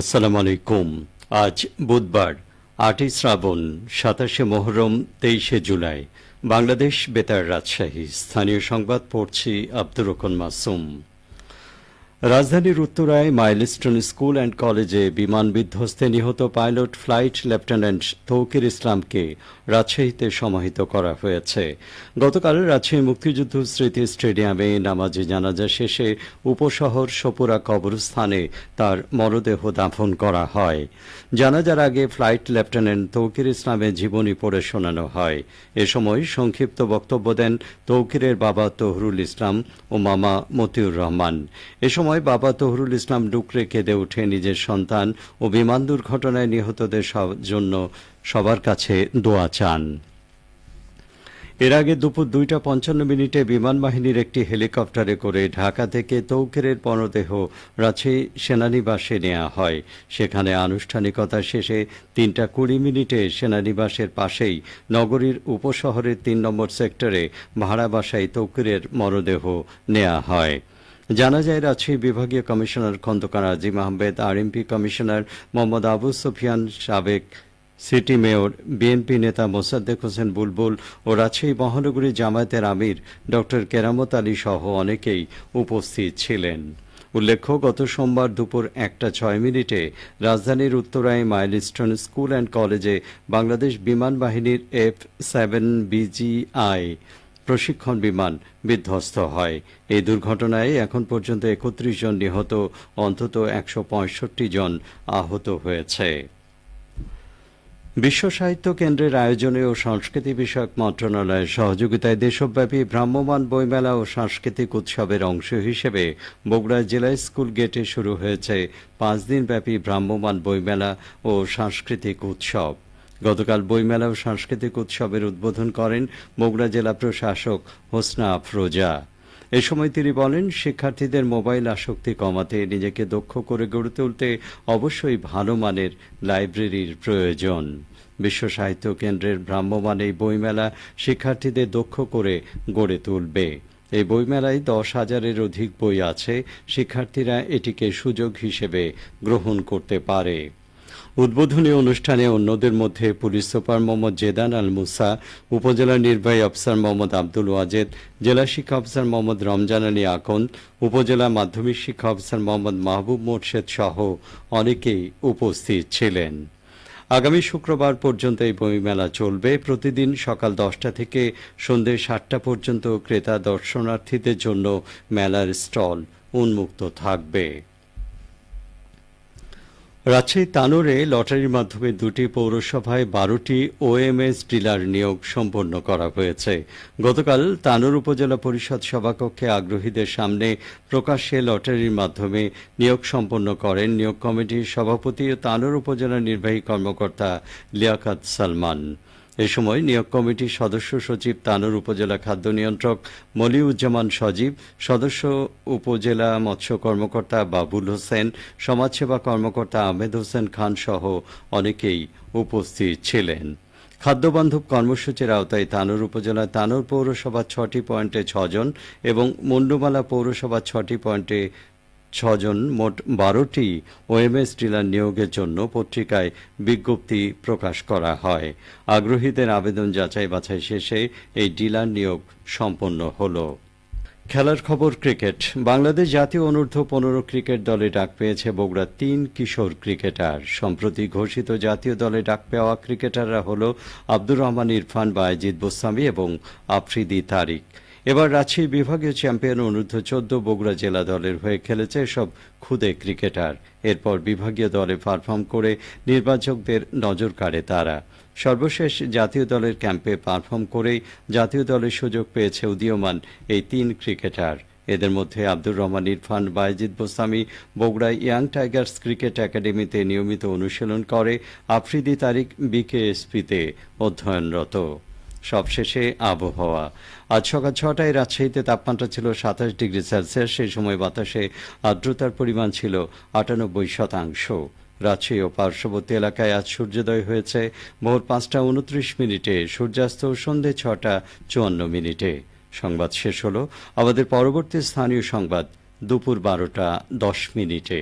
আসসালামু আলাইকুম। আজ বুধবার, আটই শ্রাবণ, সাতাশে মোহরম, তেইশে জুলাই। বাংলাদেশ বেতার রাজশাহী। স্থানীয় সংবাদ পড়ছি আব্দুর রকন মাসুম। রাজধানীর উত্তরায় মাইলস্টোন স্কুল অ্যান্ড কলেজে বিমান বিধ্বস্তে নিহত পাইলট ফ্লাইট লেফটেন্যান্ট তৌকির ইসলামকে রাজশাহীতে সমাহিত করা হয়েছে। গতকাল রাজশাহী মুক্তিযুদ্ধ স্মৃতি স্টেডিয়ামে নামাজে জানাজা শেষে উপশহর সপুরা কবরস্থানে তার মরদেহ দাফন করা হয়। জানাজার আগে ফ্লাইট লেফটেন্যান্ট তৌকির ইসলামের জীবনী পড়ে শোনানো হয়। এ সময় সংক্ষিপ্ত বক্তব্য দেন তৌকিরের বাবা তহরুল ইসলাম ও মামা মতিউর রহমান। এ সময় বাবা তহরুল ইসলাম ডুকরে কেঁদে উঠে নিজের সন্তান ও বিমান দুর্ঘটনায় নিহতদের জন্য সবার কাছে দোয়া চান। এর আগে দুপুর দুইটা পঞ্চান্ন মিনিটে বিমান বাহিনীর একটি হেলিকপ্টারে করে ঢাকা থেকে তৌকেরের মরদেহ রাজশাহী সেনানিবাসে নেওয়া হয়। সেখানে আনুষ্ঠানিকতা শেষে তিনটা কুড়ি মিনিটে সেনানিবাসের পাশেই নগরীর উপশহরের তিন নম্বর সেক্টরে ভাড়া বাসায় তৌকিরের মরদেহ নেওয়া হয়। জানা যায়, রাজশাহী বিভাগীয় commissioner Khandakar Azim Ahmed, RMP commissioner Mohammad Abu Sufian সাবেক সিটি মেয়র, বিএনপি নেতা মোসাদ্দেক হোসেন বুলবুল ও রাজশাহী মহানগরী জামায়াতের আমির ডক্টর কেরামত আলী সহ অনেকেই উপস্থিত ছিলেন। উল্লেখ্য, গত সোমবার দুপুর একটা ছয় মিনিটে রাজধানীর উত্তরায় মাইলস্টোন স্কুল অ্যান্ড কলেজে বাংলাদেশ বিমান বাহিনীর এফ সেভেন বিজিআই প্রশিক্ষণ বিমান বিধ্বস্ত হয়। এই দুর্ঘটনায় এখন পর্যন্ত একত্রিশ জন নিহত, অন্তত একশো পঁয়ষট্টি জন আহত হয়েছে। বিশ্ব সাহিত্য কেন্দ্রের আয়োজনে ও সংস্কৃতি বিষয়ক মন্ত্রণালয়ের সহযোগিতায় দেশব্যাপী ভ্রাম্যমাণ বইমেলা ও সাংস্কৃতিক উৎসবের অংশ হিসেবে বগুড়া জেলা স্কুল গেটে শুরু হয়েছে পাঁচ দিনব্যাপী ভ্রাম্যমাণ বইমেলা ও সাংস্কৃতিক উৎসব। গতকাল বইমেলা ও সাংস্কৃতিক উৎসবের উদ্বোধন করেন বগুড়া জেলা প্রশাসক হোসনা আফরোজা। এ সময় তিনি বলেন, শিক্ষার্থীদের মোবাইল আসক্তি কমাতে নিজেকে দক্ষ করে গড়ে তুলতে অবশ্যই ভালো মানের লাইব্রেরির প্রয়োজন। বিশ্ব সাহিত্য কেন্দ্রের ভ্রাম্যমান এই বইমেলা শিক্ষার্থীদের দক্ষ করে গড়ে তুলবে। এই বইমেলায় দশ হাজারের অধিক বই আছে, শিক্ষার্থীরা এটিকে সুযোগ হিসেবে গ্রহণ করতে পারে। উদ্বোধনী অনুষ্ঠানে অন্যদের মধ্যে পুলিশ সুপার মোহাম্মদ জেদান আল মুসা উপজেলা নির্বাহী অফিসার মোহাম্মদ আব্দুল ওয়াজেদ, জেলা শিক্ষা অফিসার মোহাম্মদ রমজান আলী আকন, উপজেলা মাধ্যমিক শিক্ষা অফিসার মোহাম্মদ মাহবুব মোর্শেদ সহ অনেকেই উপস্থিত ছিলেন। আগামী শুক্রবার পর্যন্ত এই বইমেলা চলবে। প্রতিদিন সকাল দশটা থেকে সন্ধ্যে সাতটা পর্যন্ত ক্রেতা দর্শনার্থীদের জন্য মেলার স্টল উন্মুক্ত থাকবে। রাজশাহী তানোরে লটারির মাধ্যমে দুটি পৌরসভায় বারোটি ওএমএস ডিলার নিয়োগ সম্পন্ন করা হয়েছে। গতকাল তানোর উপজেলা পরিষদ সভাকক্ষে আগ্রহীদের সামনে প্রকাশ্যে লটারির মাধ্যমে নিয়োগ সম্পন্ন করেন নিয়োগ কমিটির সভাপতি ও তানোর উপজেলা নির্বাহী কর্মকর্তা লিয়াকাত সালমান। এ সময় নিয়োগ কমিটির সদস্য সচিব, তানুর উপজেলা খাদ্য নিয়ন্ত্রক, মলিউজ্জামান সজীব, সদস্য উপজেলা মৎস্য কর্মকর্তা বাবুল হোসেন, সমাজসেবা কর্মকর্তা আহমেদ হোসেন খান সহ অনেকেই উপস্থিত ছিলেন। খাদ্যবান্ধব কর্মসূচির আওতায় তানোর উপজেলায় তানোর পৌরসভা ছটি পয়েন্টে ছজন এবং মুন্ডুমালা পৌরসভা ছটি পয়েন্টে ছজন মোট বারোটি ওএমএস ডিলার নিয়োগের জন্য পত্রিকায় বিজ্ঞপ্তি প্রকাশ করা হয়। আগ্রহীদের আবেদন যাচাই বাছাই শেষে এই ডিলার নিয়োগ সম্পন্ন হলো। খেলার খবর ক্রিকেট। বাংলাদেশ জাতীয় অনূর্ধ্ব পনেরো ক্রিকেট দলে ডাক পেয়েছে বগুড়ার তিন কিশোর ক্রিকেটার। সম্প্রতি ঘোষিত জাতীয় দলে ডাক পাওয়া ক্রিকেটাররা হল আব্দুর রহমান ইরফান বায়েজিদ বোস্তামি এবং আফ্রিদি তারিক। এবার রাজশাহী বিভাগীয় চ্যাম্পিয়ন অনূর্ধ্ব চোদ্দ বগুড়া জেলা দলের হয়ে খেলেছে সব খুদে ক্রিকেটার। এরপর বিভাগীয় দলে পারফর্ম করে নির্বাচকদের নজর কাড়ে তারা। সর্বশেষ জাতীয় দলের ক্যাম্পে পারফর্ম করেই জাতীয় দলের সুযোগ পেয়েছে উদীয়মান এই তিন ক্রিকেটার। এদের মধ্যে আব্দুর রহমান ইরফান বায়েজিদ বোস্তামি বগুড়ায় ইয়াং টাইগার্স ক্রিকেট একাডেমিতে নিয়মিত অনুশীলন করে আফ্রিদি তারিক বিকেএসপিতে অধ্যয়নরত। সবশেষে আবহাওয়া। আজ সকাল ছটায় রাজশাহীতে তাপমাত্রা ছিল সাতাশ ডিগ্রি সেলসিয়াস, সেই সময় বাতাসে আর্দ্রতার পরিমাণ ছিল আটানব্বই শতাংশ। রাজশাহী ও পার্শ্ববর্তী এলাকায় আজ সূর্যোদয় হয়েছে ভোর পাঁচটা উনত্রিশ মিনিটে, সূর্যাস্ত সন্ধে ছটা চুয়ান্ন মিনিটে। সংবাদ শেষ হলো। আমাদের পরবর্তী স্থানীয় সংবাদ দুপুর বারোটা দশ মিনিটে।